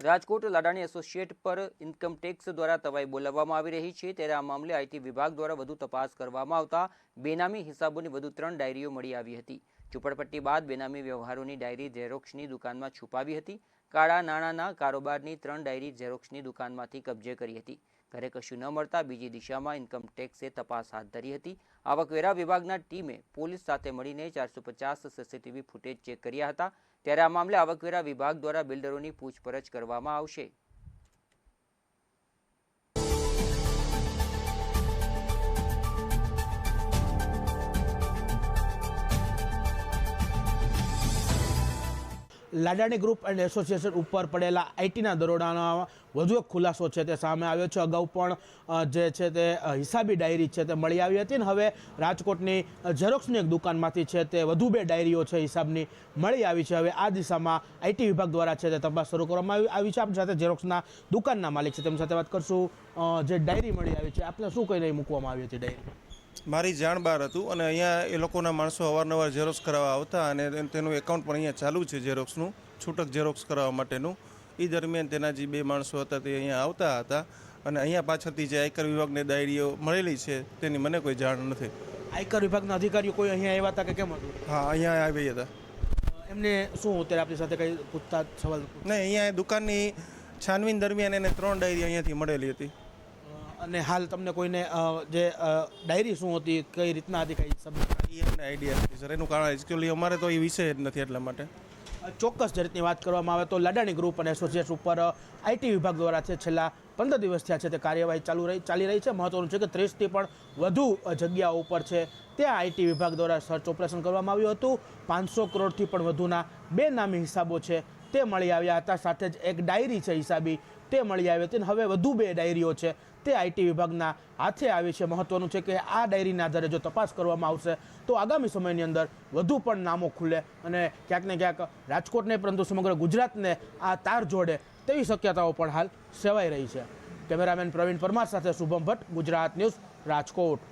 Rajkot Ladani associate પર income tax દ્વારા તવાઈ બોલાવવામાં આવી રહી છે. ત્યારે આ મામલે આઈટી વિભાગ દ્વારા વધુ તપાસ કરવામાં આવતા બેનામી હિસાબોની વધુ ત્રણ ડાયરીઓ મળી આવી હતી. ઝુંપડપટ્ટી બાદ બેનામી વ્યવહારોની ડાયરી ઝેરોક્ષની દુકાનમાં છુપાવી હતી. કાળા નાણાંના કારોબારની ત્રણ ડાયરી ઝેરોક્ષની દુકાનમાંથી કબજે કરી હતી. ઘરે કશું ન મળતા બીજી દિશામાં ઇન્કમ ટેક્સે તપાસ હાથ ધરી હતી. આવકવેરા વિભાગના ટીમે પોલીસ સાથે મળીને ચારસો પચાસ સીસીટીવી ફૂટેજ ચેક કર્યા હતા. ત્યારે આ મામલે આવકવેરા વિભાગ દ્વારા બિલ્ડરોની પૂછપરછ કરવામાં આવશે. લાડાણી ગ્રુપ એન્ડ એસોસિએશન ઉપર પડેલા આઈટીના દરોડાનો વધુ એક ખુલાસો છે તે સામે આવ્યો છે. અગાઉ પણ જે છે તે હિસાબી ડાયરી છે તે મળી આવી હતી ને હવે રાજકોટની ઝેરોક્સની એક દુકાનમાંથી છે તે વધુ બે ડાયરીઓ છે હિસાબની મળી આવી છે. હવે આ દિશામાં આઈટી વિભાગ દ્વારા છે તે તપાસ શરૂ કરવામાં આવી- આવી છે. આપણી સાથે ઝેરોક્સના દુકાનના માલિક છે. તેમની સાથે વાત કરશું જે ડાયરી મળી આવી છે. આપને શું કહીને મૂકવામાં આવી હતી ડાયરી? મારી જાણ બહાર હતું અને અહીંયા એ લોકોના માણસો અવારનવાર ઝેરોક્સ કરાવવા આવતા અને તેનું એકાઉન્ટ પણ અહીંયા ચાલુ છે ઝેરોક્સનું છૂટક ઝેરોક્સ કરાવવા માટેનું. એ દરમિયાન તેના જે બે માણસો હતા તે અહીંયા આવતા હતા અને અહીંયા પાછળથી જે આયકર વિભાગને ડાયરીઓ મળેલી છે તેની મને કોઈ જાણ નથી. આયકર વિભાગના અધિકારીઓ કોઈ અહીંયા આવ્યા હતા કે કેમ હતું? હા અહીંયા આવી હતા. એમને શું અત્યારે આપણી સાથે કંઈ પૂછતા સવાલ નહીં અહીંયા દુકાનની છાનવીન દરમિયાન એને ત્રણ ડાયરી અહીંયાથી મળેલી હતી. અને હાલ તમને કોઈને જે ડાયરી શું હતી કઈ રીતના હતી કઈ શબ્દ એ અમને આઈડિયા નથી સર એનું કારણ એકચ્યુઅલી અમારે તો એ વિષય જ નથી એટલા માટે. ચોક્કસ જે રીતની વાત કરવામાં આવે તો લડાણી ગ્રુપ અને એસોસિએટ ઉપર આઈટી વિભાગ દ્વારા છે છેલ્લા પંદર દિવસ થયા છે તે કાર્યવાહી ચાલુ રહી ચાલી રહી છે. મહત્વનું છે કે ત્રીસથી પણ વધુ જગ્યાઓ ઉપર છે ત્યાં આઈટી વિભાગ દ્વારા સર્ચ ઓપરેશન કરવામાં આવ્યું હતું. પાંચસો કરોડથી પણ વધુના બે નામી હિસાબો છે તે મળી આવ્યા હતા. સાથે જ એક ડાયરી છે હિસાબી. તે મળી આવી હતી અને હવે વધુ બે ડાયરીઓ છે. તે આઈટી વિભાગના હાથે આવી છે. મહત્વનું છે કે આ ડાયરીના આધારે જો તપાસ કરવામાં આવશે, તો આગામી સમયની અંદર વધુ પણ નામો ખુલે અને ક્યાંક ને ક્યાંક રાજકોટ નહીં પરંતુ સમગ્ર ગુજરાતને આ તાર જોડે તેવી શક્યતાઓ પણ હાલ સેવાઈ રહી છે. કેમેરામેન પ્રવીણ પરમાર સાથે શુભમ ભટ્ટ, ગુજરાત ન્યૂઝ રાજકોટ.